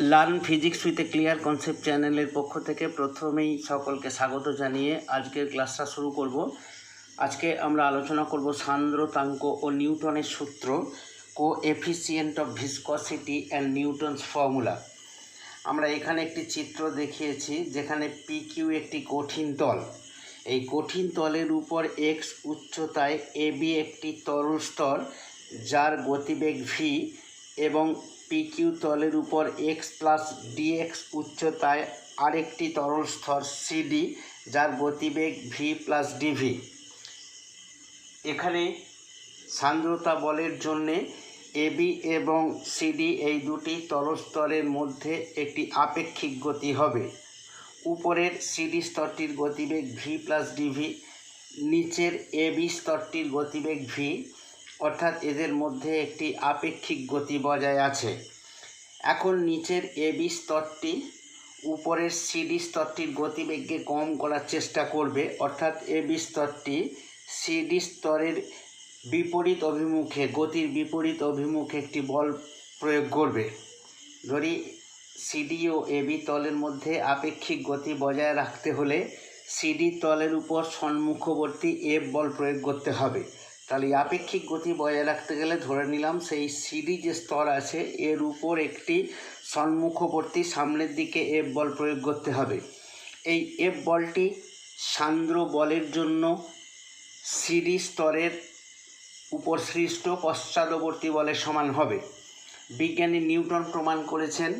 Learn physics with a clear concept চ্যানেলের পক্ষ থেকে প্রথমেই সকলকে স্বাগত জানিয়ে আজকের ক্লাসটা শুরু করব। আজকে আমরা আলোচনা করব সান্দ্রতাঙ্ক ও নিউটনের সূত্র coefficient of viscosity and Newton's formula আমরা এখানে একটি চিত্র দেখিয়েছি যেখানে পি কিউ একটি কঠিন তল। এই কঠিন তলের উপর এক্স উচ্চতায় এ বি একটি তরল স্তর, যার গতিবেগ ভি এবং পি কিউ তলের উপর এক্স প্লাস ডিএক্স উচ্চতায় আরেকটি তরল স্তর সিডি যার গতিবেগ ভি প্লাস ডিভি এখানে সান্দ্রতা বলের জন্যে এবি এবং সিডি এই দুটি তলস্তরের মধ্যে একটি আপেক্ষিক গতি হবে। উপরের সিডি স্তরটির গতিবেগ ভি প্লাস ডিভি নিচের এবি স্তরটির গতিবেগ ভি অর্থাৎ এদের মধ্যে একটি আপেক্ষিক গতি বজায় আছে। এখন নিচের এবি স্তরটি উপরের সিডি স্তরটির গতিবেগকে কম করার চেষ্টা করবে, অর্থাৎ এবি স্তরটি সিডি স্তরের বিপরীত অভিমুখে, গতির বিপরীত অভিমুখে একটি বল প্রয়োগ করবে। ধরি সিডি ও এবি তলের মধ্যে আপেক্ষিক গতি বজায় রাখতে হলে সিডি তলের উপর সম্মুখবর্তী এফ বল প্রয়োগ করতে হবে। তাহলে আপেক্ষিক গতি বজায় রাখতে গেলে ধরে নিলাম সেই সিডি যে স্তর আছে, এর উপর একটি সম্মুখবর্তী সামনের দিকে এফ বল প্রয়োগ করতে হবে। এই এফ বলটি সান্দ্র বলের জন্য সিডি স্তরের উপর সৃষ্ট পশ্চাদবর্তী বলের সমান হবে। বিজ্ঞানী নিউটন প্রমাণ করেছেন,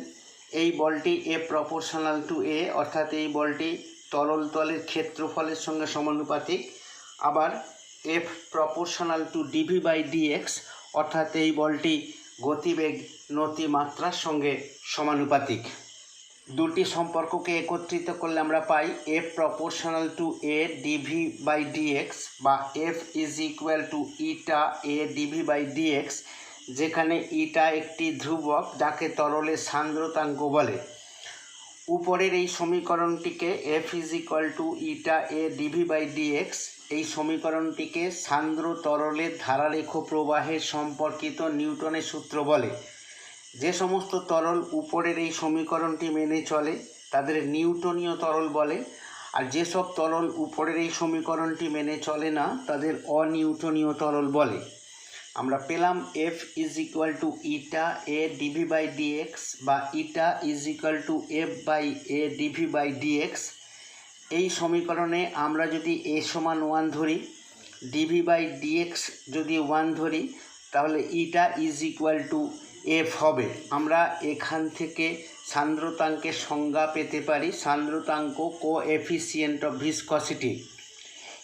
এই বলটি এ প্রপোর্শনাল টু এ অর্থাৎ এই বলটি তরল তলের ক্ষেত্রফলের সঙ্গে সমানুপাতিক। আবার F proportional to DV by DX অর্থাৎ এই বলটি গতিবেগ নতিমাত্রার সঙ্গে সমানুপাতিক। দুটি সম্পর্ককে একত্রিত করলে আমরা পাই F proportional to A dv by dx বা F is equal to eta A dv by dx যেখানে ইটা একটি ধ্রুবক যাকে তরলের সান্দ্রতাঙ্ক বলে। উপরের এই সমীকরণটিকে F is equal to eta A dv by dx এই সমীকরণটিকে সান্দ্র তরলের ধারারেখ প্রবাহের সম্পর্কিত নিউটনের সূত্র বলে। যে সমস্ত তরল উপরের এই সমীকরণটি মেনে চলে, তাদের নিউটনীয় তরল বলে। আর যেসব তরল উপরের এই সমীকরণটি মেনে চলে না, তাদের অনিউটনীয় তরল বলে। আমরা পেলাম F is equal to eta A dv by dx বা eta is equal to F by A dv by dx এই সমীকরণে আমরা যদি এ সমান ওয়ান ধরি ডিভি বাই ডিএক্স যদি ওয়ান ধরি, তাহলে eta is equal to F হবে। আমরা এখান থেকে সান্দ্রতাঙ্কের সংজ্ঞা পেতে পারি, সান্দ্রতাঙ্ক কো এফিসিয়েন্ট অফ ভিসকসিটি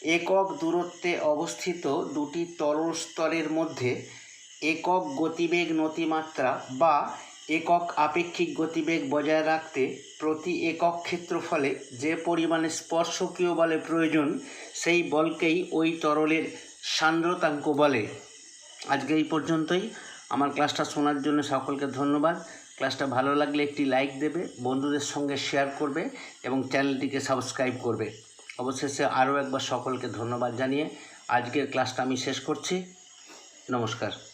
একক দূরত্বে অবস্থিত দুটি তরল স্তরের মধ্যে একক গতিবেগ নতিমাত্রা বা একক আপেক্ষিক গতিবেগ বজায় রাখতে প্রতি একক ক্ষেত্রফলে যে পরিমাণে স্পর্শকীয় বলে প্রয়োজন, সেই বলকেই ওই তরলের সান্দ্রতাঙ্ক বলে। আজকে এই পর্যন্তই। আমার ক্লাসটা শোনার জন্য সকলকে ধন্যবাদ। ক্লাসটা ভালো লাগলে একটি লাইক দেবে, বন্ধুদের সঙ্গে শেয়ার করবে এবং চ্যানেলটিকে সাবস্ক্রাইব করবে। অবশেষে আরও একবার সকলকে ধন্যবাদ জানিয়ে আজকের ক্লাসটা আমি শেষ করছি। নমস্কার।